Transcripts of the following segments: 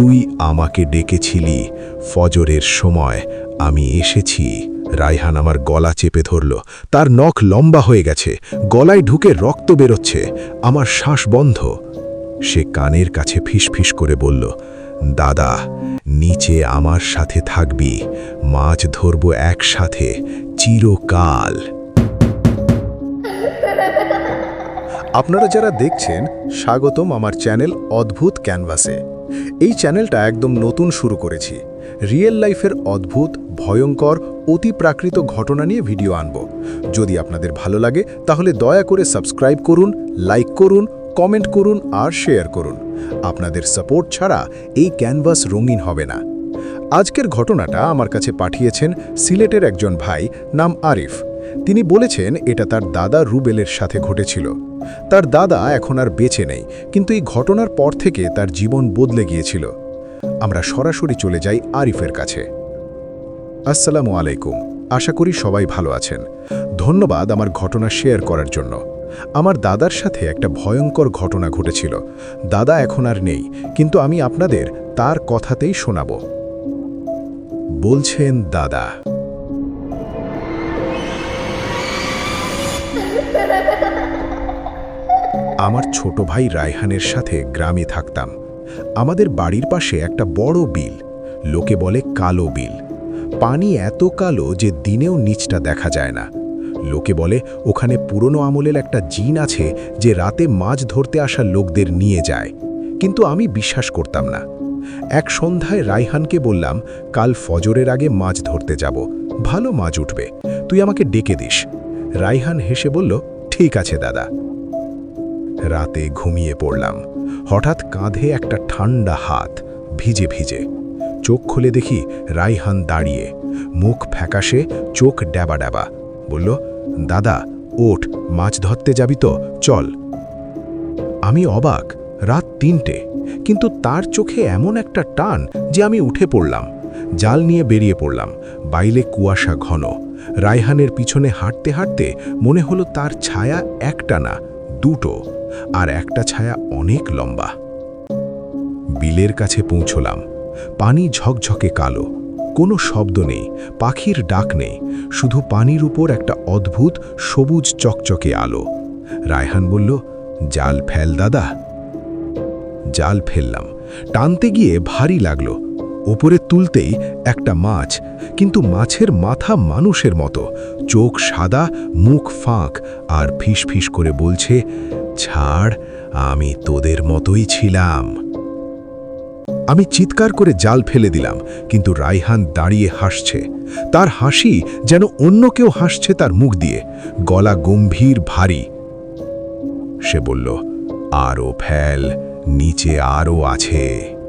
তুই আমাকে ডেকেছিলি। ফজরের সময় আমি এসেছি। রায়হান আমার গলা চেপে ধরল। তার নখ লম্বা হয়ে গেছে। গলায় ঢুকে রক্ত বেরোচ্ছে। আমার শ্বাস বন্ধ। সে কানের কাছে ফিসফিস করে বলল, দাদা, নিচে আমার সাথে থাকবি। মাছ ধরব একসাথে। চিরকাল। আপনারা যারা দেখছেন, স্বাগতম আমার চ্যানেল অদ্ভুত ক্যানভাসে। এই চ্যানেলটা একদম নতুন শুরু করেছি। রিয়েল লাইফের অদ্ভুত, ভয়ঙ্কর, অতি প্রাকৃত ঘটনা নিয়ে ভিডিও আনব। যদি আপনাদের ভালো লাগে, তাহলে দয়া করে সাবস্ক্রাইব করুন, লাইক করুন, কমেন্ট করুন আর শেয়ার করুন। আপনাদের সাপোর্ট ছাড়া এই ক্যানভাস রঙিন হবে না। আজকের ঘটনাটা আমার কাছে পাঠিয়েছেন সিলেটের একজন ভাই, নাম আরিফ। তিনি বলেছেন, এটা তার দাদা রুবেলের সাথে ঘটেছিল। তার দাদা এখন আর বেঁচে নেই, কিন্তু এই ঘটনার পর থেকে তার জীবন বদলে গিয়েছিল। আমরা সরাসরি চলে যাই আরিফের কাছে। আসসালামু আলাইকুম। আশা করি সবাই ভালো আছেন। ধন্যবাদ আমার ঘটনা শেয়ার করার জন্য। আমার দাদার সাথে একটা ভয়ঙ্কর ঘটনা ঘটেছিল। দাদা এখন আর নেই, কিন্তু আমি আপনাদের তার কথাতেই শোনাব। বলছেন দাদা। আমার ছোট ভাই রায়হানের সাথে গ্রামে থাকতাম। আমাদের বাড়ির পাশে একটা বড় বিল, লোকে বলে কালো বিল। পানি এত কালো যে দিনেও নিচটা দেখা যায় না। লোকে বলে ওখানে পুরনো আমলের একটা জিন আছে যে রাতে মাছ ধরতে আসা লোকদের নিয়ে যায়। কিন্তু আমি বিশ্বাস করতাম না। এক সন্ধ্যায় রায়হানকে বললাম, কাল ফজরের আগে মাছ ধরতে যাব। ভালো মাছ উঠবে। তুই আমাকে ডেকে দিস। রায়হান হেসে বলল, ঠিক আছে দাদা। রাতে ঘুমিয়ে পড়লাম। হঠাৎ কাঁধে একটা ঠান্ডা হাত ভিজে ভিজে। চোখ খুলে দেখি রাইহান দাঁড়িয়ে। মুখ ফ্যাকাশে, চোখ ড্যাবা ড্যাবা। বলল, দাদা, ওঠ, মাছ ধরতে যাবি তো, চল। আমি অবাক, রাত তিনটে। কিন্তু তার চোখে এমন একটা টান যে আমি উঠে পড়লাম। জাল নিয়ে বেরিয়ে পড়লাম বাইলে কুয়াশা ঘন। রায়হানের পিছনে হাঁটতে হাঁটতে মনে হলো তার ছায়া একটা না দুটো আর একটা ছায়া অনেক লম্বা। বিলের কাছে পৌঁছলাম। পানি ঝকঝকে কালো। কোনো শব্দ নেই, পাখির ডাক নেই, শুধু পানির উপর একটা অদ্ভুত সবুজ চকচকে আলো। রায়হান বলল, জাল ফেল দাদা। জাল ফেললাম। টানতে গিয়ে ভারী লাগল। ওপরে তুলতেই একটা মাছ, কিন্তু মাছের মাথা মানুষের মতো। চোখ সাদা, মুখ ফাঁক, আর ফিস করে বলছে, ছাড়, আমি তোদের মতোই ছিলাম। আমি চিৎকার করে জাল ফেলে দিলাম, কিন্তু রাইহান দাঁড়িয়ে হাসছে। তার হাসি যেন অন্য কেউ হাসছে তার মুখ দিয়ে। গলা গম্ভীর, ভারী। সে বলল আরও ফেল, নিচে আরও আছে।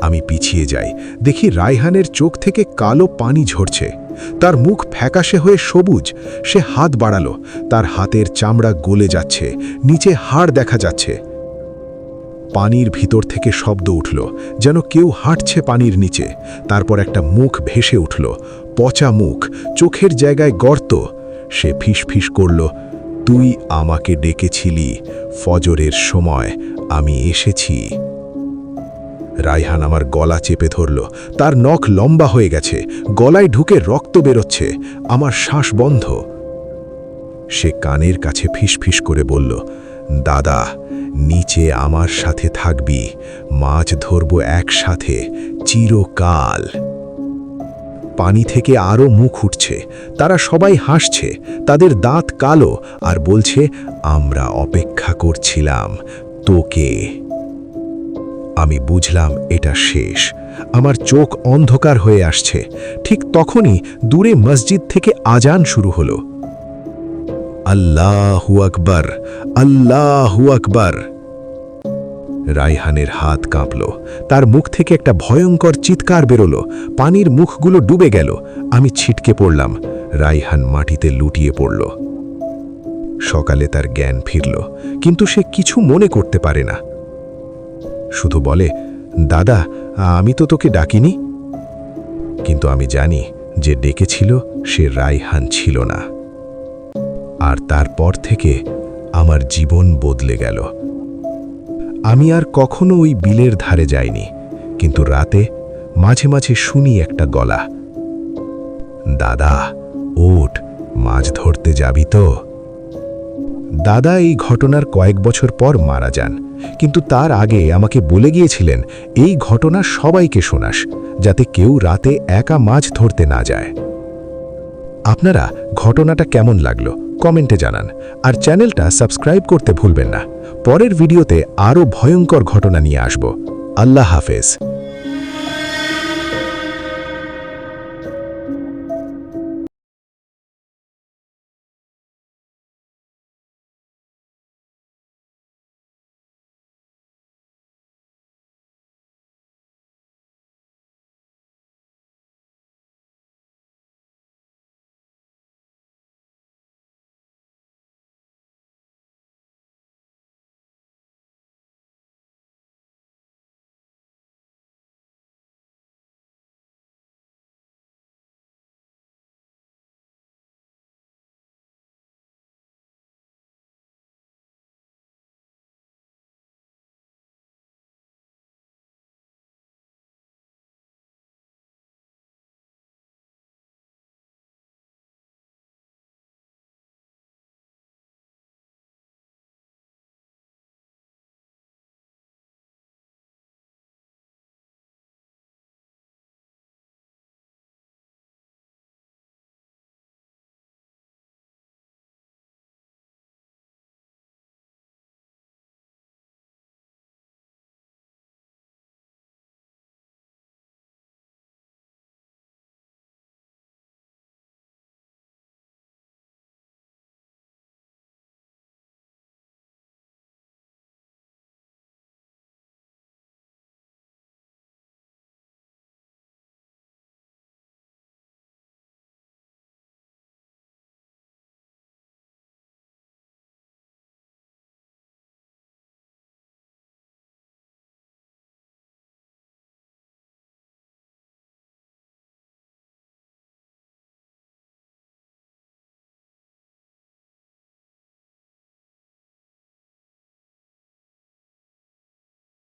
আমি পিছিয়ে যাই। দেখি রায়হানের চোখ থেকে কালো পানি ঝরছে। তার মুখ ফ্যাকাশে হয়ে সবুজ। সে হাত বাড়ালো। তার হাতের চামড়া গলে যাচ্ছে। নিচে হাড় দেখা যাচ্ছে। পানির ভিতর থেকে শব্দ উঠল, যেন কেউ হাঁটছে পানির নিচে। তারপর একটা মুখ ভেসে উঠল। পচা মুখ, চোখের জায়গায় গর্ত। সে ফিস করল, তুই আমাকে ডেকেছিলি, ফজরের সময় আমি এসেছি। রায়হান আমার গলা চেপে ধরল। তার নখ লম্বা হয়ে গেছে, গলায় ঢুকে রক্ত বেরোচ্ছে, আমার শ্বাস বন্ধ। সে কানের কাছে ফিসফিস করে বলল, দাদা, নিচে আমার সাথে থাকবি, মাছ ধরব একসাথে, চিরকাল। পানি থেকে আরও মুখ উঠছে, তারা সবাই হাসছে, তাদের দাঁত কালো, আর বলছে, আমরা অপেক্ষা করছিলাম, তোকে। আমি বুঝলাম এটা শেষ। আমার চোখ অন্ধকার হয়ে আসছে। ঠিক তখনই দূরে মসজিদ থেকে আজান শুরু হলো। আল্লাহু আকবর আল্লাহু আকবর। রায়হানের হাত কাঁপল। তার মুখ থেকে একটা ভয়ঙ্কর চিৎকার বেরোলো। পানির মুখগুলো ডুবে গেল। আমি ছিটকে পড়লাম। রায়হান মাটিতে লুটিয়ে পড়ল। সকালে তার জ্ঞান ফিরল। কিন্তু সে কিছু মনে করতে পারে না। শুধু বলে, দাদা, আমি তো তোকে ডাকিনি। কিন্তু আমি জানি যে ডেকেছিল সে রায়হান ছিল না। আর তারপর থেকে আমার জীবন বদলে গেল। আমি আর কখনো ওই বিলের ধারে যাইনি, কিন্তু রাতে মাঝে মাঝে শুনি একটা গলা, দাদা, ওঠ, মাছ ধরতে যাবি তো? দাদা এই ঘটনার কয়েক বছর পর মারা যান কিন্তু তার আগে আমাকে বলে গিয়েছিলেন, এই ঘটনা সবাইকে শোনাস, যাতে কেউ রাতে একা মাছ ধরতে না যায়। আপনারা ঘটনাটা কেমন লাগল কমেন্টে জানান, আর চ্যানেলটা সাবস্ক্রাইব করতে ভুলবেন না। পরের ভিডিওতে আরও ভয়ঙ্কর ঘটনা নিয়ে আসব। আল্লাহ হাফেজ।